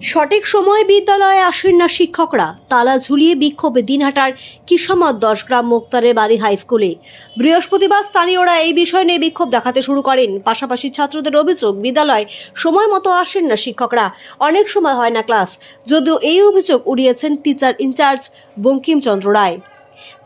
সঠিক সময়ে বিদ্যালয়ে আসেন না শিক্ষকরা। তালা ঝুলিয়ে বিক্ষোভে দিনহাটার কিসমত দশ গ্রাম মুক্তারের বাড়ি হাই স্কুলে বৃহস্পতিবার স্থানীয়রা এই বিষয় নিয়ে বিক্ষোভ দেখাতে শুরু করেন। পাশাপাশি ছাত্রদের অভিযোগ, বিদ্যালয় সময় মতো আসেন না শিক্ষকরা। অনেক সময় হয় না ক্লাস। যদিও এই অভিযোগ উড়িয়েছেন টিচার ইনচার্জ বঙ্কিমচন্দ্র রায়।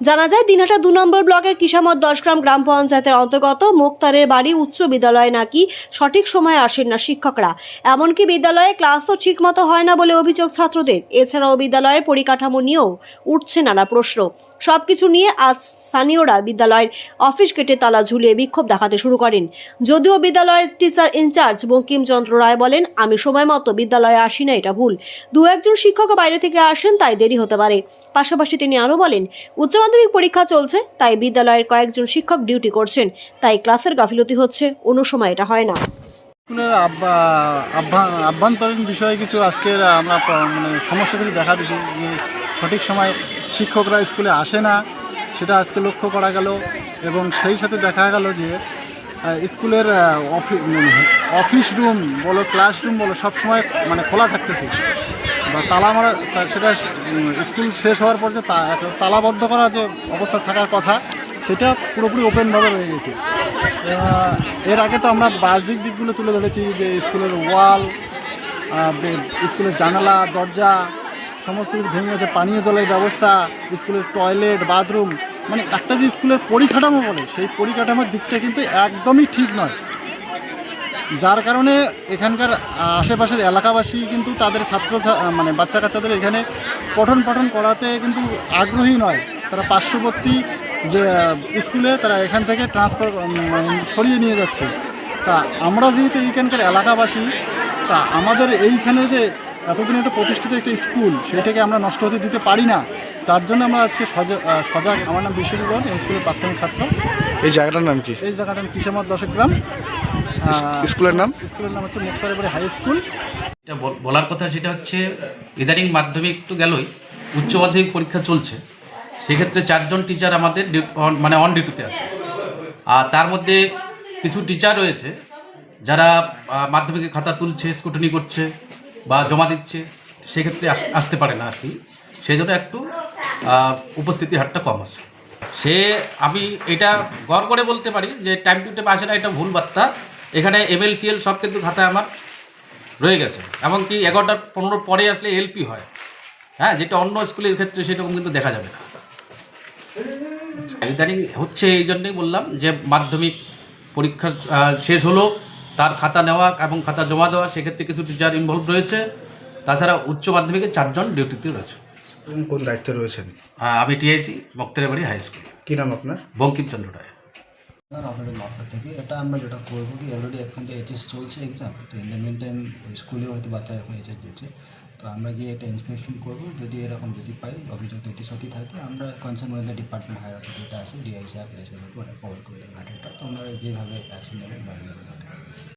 জানা যায় দিনহাটা দু নম্বর ব্লকের কিসামত দশগ্রাম গ্রাম পঞ্চায়েতের অন্তর্গত মুক্তারের বাড়ি উচ্চ বিদ্যালয়ে নাকি সঠিক সময়ে আসেন না শিক্ষকরা। এমনকি বিদ্যালয়ে ক্লাসও ঠিকমতো হয় না বলে অভিযোগ ছাত্রদের। এছাড়াও বিদ্যালয়ের পরিকাঠামো নিয়েও উঠছে নানা প্রশ্ন। সবকিছু নিয়ে আজ স্থানীয়রা বিদ্যালয়ের অফিস গেটে তালা ঝুলিয়ে বিক্ষোভ দেখাতে শুরু করেন। যদিও বিদ্যালয়ের টিচার ইনচার্জ বঙ্কিমচন্দ্র রায় বলেন, আমি সময় মতো বিদ্যালয়ে আসি না, এটা ভুল। দু একজন শিক্ষক বাইরে থেকে আসেন, তাই দেরি হতে পারে। পাশাপাশি তিনি আরও বলেন উচ্চ মাধ্যমিক পরীক্ষা চলছে, তাই বিদ্যালয়ের কয়েকজন শিক্ষক ডিউটি করছেন, তাই ক্লাসের গাফিলতি হচ্ছে অন্য সময় এটা হয় না। আভ্যন্তরীণ বিষয়ে কিছু আজকের আমরা মানে সমস্যা কিছু দেখা দিচ্ছি যে সঠিক সময় শিক্ষকরা স্কুলে আসে না, সেটা আজকে লক্ষ্য করা গেল এবং সেই সাথে দেখা গেল যে স্কুলের মানে অফিস রুম বলো, ক্লাসরুম বলো, সবসময় মানে খোলা থাকতেছে। বা তালা মারা সেটা স্কুল শেষ হওয়ার পর যে তালাবদ্ধ করা যে অবস্থা থাকার কথা, সেটা পুরোপুরি ওপেনভাবে রয়ে গেছে। এর আগে তো আমরা বাহ্যিক দিকগুলো তুলে ধরেছি, যে স্কুলের ওয়াল স্কুলের জানালা, দরজা, সমস্ত কিছু ভেঙে গেছে, পানীয় জলের ব্যবস্থা, স্কুলের টয়লেট বাথরুম মানে একটা যে স্কুলের পরিকাঠামো বলে, সেই পরিকাঠামোর দিকটা কিন্তু একদমই ঠিক নয়। যার কারণে এখানকার আশেপাশের এলাকাবাসী কিন্তু তাদের ছাত্র মানে বাচ্চা কাচ্চাদের এখানে পঠন পঠন করাতে কিন্তু আগ্রহী নয়। তারা পার্শ্ববর্তী যে স্কুলে তারা এখান থেকে ট্রান্সফার সরিয়ে নিয়ে যাচ্ছে। তা আমরা যেহেতু এইখানকার এলাকাবাসী তা আমাদের এইখানে যে এতদিন একটা প্রতিষ্ঠিত একটা স্কুল সেটাকে আমরা নষ্ট হতে দিতে পারি না। তার জন্য আমরা আজকে সজা- সজাগ। আমার নাম বিশ্বজিৎ এই স্কুলের প্রাথমিক ছাত্র। এই জায়গাটার নাম কি? এই জায়গাটার কিসেমার দশক গ্রাম স্কুলের নাম? স্কুলের নাম হচ্ছে মুক্তারবাড়ি হাই স্কুল। এটা বলার কথা সেটা হচ্ছে ইদানিং মাধ্যমিক তো গেলই উচ্চ মাধ্যমিক পরীক্ষা চলছে। সেক্ষেত্রে চারজন টিচার আমাদের মানে অন ডিউটিতে আছে। আর তার মধ্যে কিছু টিচার রয়েছে যারা মাধ্যমিকের খাতা তুলছে স্কুটনি করছে বা জমা দিচ্ছে সেক্ষেত্রে আস- আসতে পারে না আর কি। সেই জন্য একটু আহ, উপস্থিতি হারটা কম আছে। সে আমি এটা গড় করে বলতে পারি যে টাইম টু টাইম আসে না এটা ভুল বার্তা। এখানে এম এমএলসিএল সব কিন্তু খাতায় আমার রয়ে গেছে। এমনকি এগারোটার পনেরো পরে আসলে এলপি হয়। হ্যাঁ যেটা অন্য স্কুলের ক্ষেত্রে সেরকম কিন্তু দেখা যাবে না। ইদানিং হচ্ছে এই জন্যই বললাম যে মাধ্যমিক পরীক্ষা শেষ হলো তার খাতা নেওয়া এবং খাতা জমা দেওয়া সেক্ষেত্রে কিছু টিচার ইনভলভ রয়েছে। তাছাড়া উচ্চ মাধ্যমিকে চারজন ডিউটিতে রয়েছে। কোন দায়িত্বে রয়েছেন? আমি টিআইসি বক্তারেবাড়ি হাই স্কুল কি নাম আপনার? বঙ্কিমচন্দ্র রায়। আপনাদের মারফত থেকে। এটা আমরা যেটা করব কি অলরেডি এখন তো এইচএস চলছে এক্সাম তো ইন দ্য মেন টাইম স্কুলে হয়তো বাচ্চারা এখন এইচএস দিচ্ছে। তো আমরা গিয়ে এটা ইন্সপেকশন করব, যদি এরকম যদি পাই, অভিযোগ যদি সত্যি থাকে, আমরা কনসার্ন ওদের ডিপার্টমেন্ট হায়ার অথরিটিটা আছে ডিআই সাহেব এস এস ওরা কভার করে দেবেন ঘাটেরটা তো ওনারা যেভাবে অ্যাকশন নেবেন